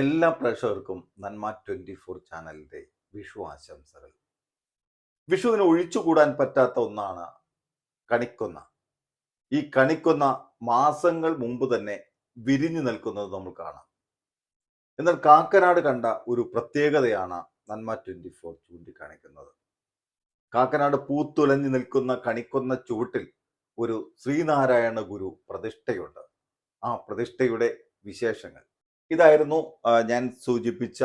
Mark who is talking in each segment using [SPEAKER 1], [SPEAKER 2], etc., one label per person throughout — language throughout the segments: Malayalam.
[SPEAKER 1] എല്ലാ പ്രേക്ഷകർക്കും നന്മ ട്വന്റി ഫോർ ചാനലിന്റെ വിഷു ആശംസകൾ. വിഷുവിന് ഒഴിച്ചുകൂടാൻ പറ്റാത്ത ഒന്നാണ് കണിക്കൊന്ന. ഈ കണിക്കൊന്ന മാസങ്ങൾ മുമ്പ് തന്നെ വിരിഞ്ഞു നിൽക്കുന്നത് നമ്മൾ കാണാം. എന്നാൽ കാക്കനാട് കണ്ട ഒരു പ്രത്യേകതയാണ് നന്മ ട്വന്റി ഫോർ ചൂണ്ടിക്കാണിക്കുന്നത്. കാക്കനാട് പൂത്തുലഞ്ഞു നിൽക്കുന്ന കണിക്കൊന്ന ചുവട്ടിൽ ഒരു ശ്രീനാരായണ ഗുരു പ്രതിഷ്ഠയുണ്ട്. ആ പ്രതിഷ്ഠയുടെ വിശേഷങ്ങൾ. ഇതായിരുന്നു ഞാൻ സൂചിപ്പിച്ച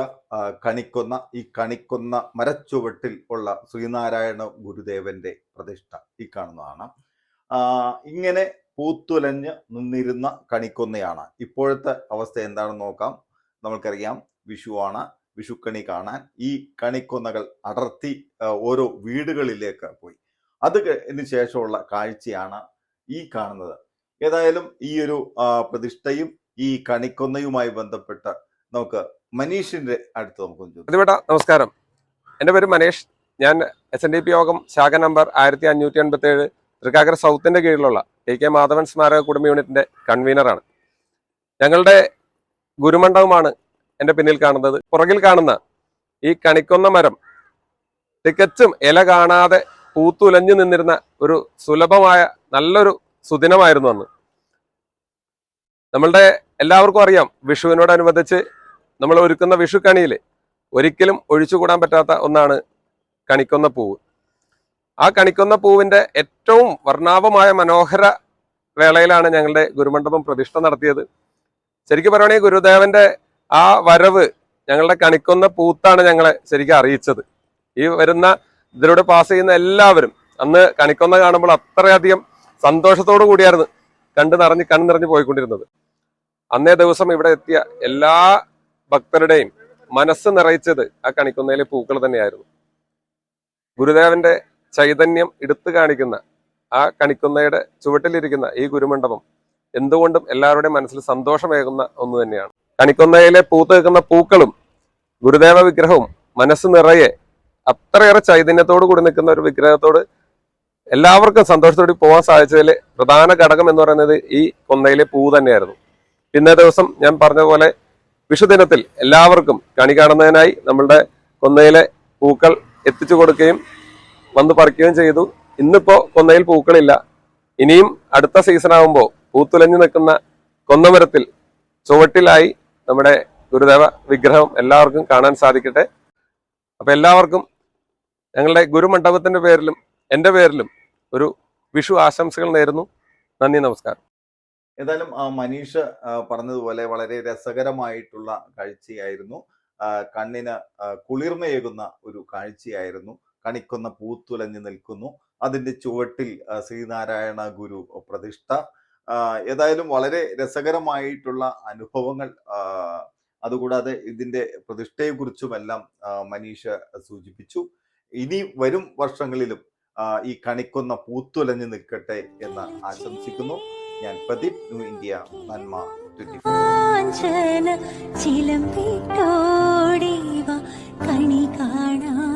[SPEAKER 1] കണിക്കുന്ന ഈ കണിക്കൊന്ന മരച്ചുവട്ടിൽ ഉള്ള ശ്രീനാരായണ ഗുരുദേവന്റെ പ്രതിഷ്ഠ ഈ കാണുന്നതാണ്. ഇങ്ങനെ പൂത്തുലഞ്ഞ് നിന്നിരുന്ന കണിക്കൊന്നയാണ്. ഇപ്പോഴത്തെ അവസ്ഥ എന്താണെന്ന് നോക്കാം. നമ്മൾക്കറിയാം വിഷുവാണ് വിഷുക്കണി കാണാൻ. ഈ കണിക്കൊന്നകൾ അടർത്തി ഓരോ വീടുകളിലേക്ക് പോയി. അത് ശേഷമുള്ള കാഴ്ചയാണ് ഈ കാണുന്നത്. ഏതായാലും ഈ ഒരു പ്രതിഷ്ഠയും ഈ കണിക്കൊന്നയുമായി ബന്ധപ്പെട്ട നമുക്ക് മനീഷിന്റെ അടുത്ത് നമുക്ക്
[SPEAKER 2] പ്രതിപേട്ട നമസ്കാരം. എന്റെ പേര് മനീഷ്. ഞാൻ എസ് എൻ ഡി പി യോഗം ശാഖ നമ്പർ ആയിരത്തി അഞ്ഞൂറ്റി എൺപത്തി ഏഴ് തൃക്കാക്കര സൗത്തിന്റെ കീഴിലുള്ള എ കെ മാധവൻ സ്മാരക കുടുംബ യൂണിറ്റിന്റെ കൺവീനറാണ് ഞങ്ങളുടെ ഗുരുമണ്ഡപമാണ് എന്റെ പിന്നിൽ കാണുന്നത്. പുറകിൽ കാണുന്ന ഈ കണിക്കൊന്ന മരം തികച്ചും ഇല കാണാതെ പൂത്തുലഞ്ഞു നിന്നിരുന്ന ഒരു സുലഭമായ നല്ലൊരു സുദിനമായിരുന്നു അന്ന്. നമ്മളുടെ എല്ലാവർക്കും അറിയാം വിഷുവിനോടനുബന്ധിച്ച് നമ്മൾ ഒരുക്കുന്ന വിഷു കണിയിൽ ഒരിക്കലും ഒഴിച്ചുകൂടാൻ പറ്റാത്ത ഒന്നാണ് കണിക്കൊന്ന പൂവ്. ആ കണിക്കൊന്ന പൂവിന്റെ ഏറ്റവും വർണാഭമായ മനോഹര വേളയിലാണ് ഞങ്ങളുടെ ഗുരുമണ്ഡപം പ്രതിഷ്ഠ നടത്തിയത്. ശരിക്കും പറയുകയാണെങ്കിൽ ഗുരുദേവന്റെ ആ വരവ് ഞങ്ങളുടെ കണിക്കൊന്ന പൂത്താണ് ഞങ്ങളെ ശരിക്കും അറിയിച്ചത്. ഈ വരുന്ന ഇതിലൂടെ പാസ് ചെയ്യുന്ന എല്ലാവരും അന്ന് കണിക്കൊന്ന കാണുമ്പോൾ അത്രയധികം സന്തോഷത്തോടു കൂടിയായിരുന്നു കണ്ടു നിറഞ്ഞ് കണ്ണു നിറഞ്ഞു പോയിക്കൊണ്ടിരുന്നത്. അന്നേ ദിവസം ഇവിടെ എത്തിയ എല്ലാ ഭക്തരുടെയും മനസ്സ് നിറയിച്ചത് ആ കണിക്കൊന്നയിലെ പൂക്കൾ തന്നെയായിരുന്നു. ഗുരുദേവന്റെ ചൈതന്യം എടുത്തു കാണിക്കുന്ന ആ കണിക്കുന്നയുടെ ചുവട്ടിലിരിക്കുന്ന ഈ ഗുരുമണ്ഡപം എന്തുകൊണ്ടും എല്ലാവരുടെയും മനസ്സിൽ സന്തോഷമേകുന്ന ഒന്ന് തന്നെയാണ്. കണിക്കൊന്നയിലെ പൂത്ത് നിൽക്കുന്ന പൂക്കളും ഗുരുദേവ വിഗ്രഹവും മനസ്സ് നിറയെ അത്രയേറെ ചൈതന്യത്തോട് കൂടി നിൽക്കുന്ന ഒരു വിഗ്രഹത്തോട് എല്ലാവർക്കും സന്തോഷത്തോടെ പോകാൻ സാധിച്ചതിൽ പ്രധാന ഘടകം എന്ന് പറയുന്നത് ഈ കൊന്നയിലെ പൂ തന്നെയായിരുന്നു. ഇന്നേ ദിവസം ഞാൻ പറഞ്ഞ പോലെ വിഷുദിനത്തിൽ എല്ലാവർക്കും കണി കാണുന്നതിനായി നമ്മളുടെ കൊന്നയിലെ പൂക്കൾ എത്തിച്ചു കൊടുക്കുകയും വന്ന് പറിക്കുകയും ചെയ്തു. ഇന്നിപ്പോ കൊന്നയിൽ പൂക്കളില്ല. ഇനിയും അടുത്ത സീസൺ ആകുമ്പോൾ പൂത്തുലഞ്ഞു നിൽക്കുന്ന കൊന്നമരത്തിൽ ചുവട്ടിലായി നമ്മുടെ ഗുരുദേവ വിഗ്രഹം എല്ലാവർക്കും കാണാൻ സാധിക്കട്ടെ. അപ്പൊ എല്ലാവർക്കും ഞങ്ങളുടെ ഗുരുമണ്ഡപത്തിന്റെ പേരിലും എന്റെ പേരിലും ഒരു വിഷു ആശംസകൾ നേരുന്നു. നന്ദി നമസ്കാരം.
[SPEAKER 1] ഏതായാലും മനീഷ് പറഞ്ഞതുപോലെ വളരെ രസകരമായിട്ടുള്ള കാഴ്ചയായിരുന്നു. കണ്ണിന് കുളിർമയേകുന്ന ഒരു കാഴ്ചയായിരുന്നു. കണിക്കൊന്ന പൂത്തുലഞ്ഞു നിൽക്കുന്നു. അതിന്റെ ചുവട്ടിൽ ശ്രീനാരായണ ഗുരു പ്രതിഷ്ഠ. ഏതായാലും വളരെ രസകരമായിട്ടുള്ള അനുഭവങ്ങൾ അതുകൂടാതെ ഇതിന്റെ പ്രതിഷ്ഠയെക്കുറിച്ചുമെല്ലാം മനീഷ് സൂചിപ്പിച്ചു. ഇനി വരും വർഷങ്ങളിലും ഈ കണിക്കൊന്ന പൂത്തുലഞ്ഞു നിൽക്കട്ടെ എന്ന് ആശംസിക്കുന്നു. ഞാൻ പ്രദീപ് ന്യൂ ഇന്ത്യ നന്മ
[SPEAKER 3] ചിലം കണി കാണാ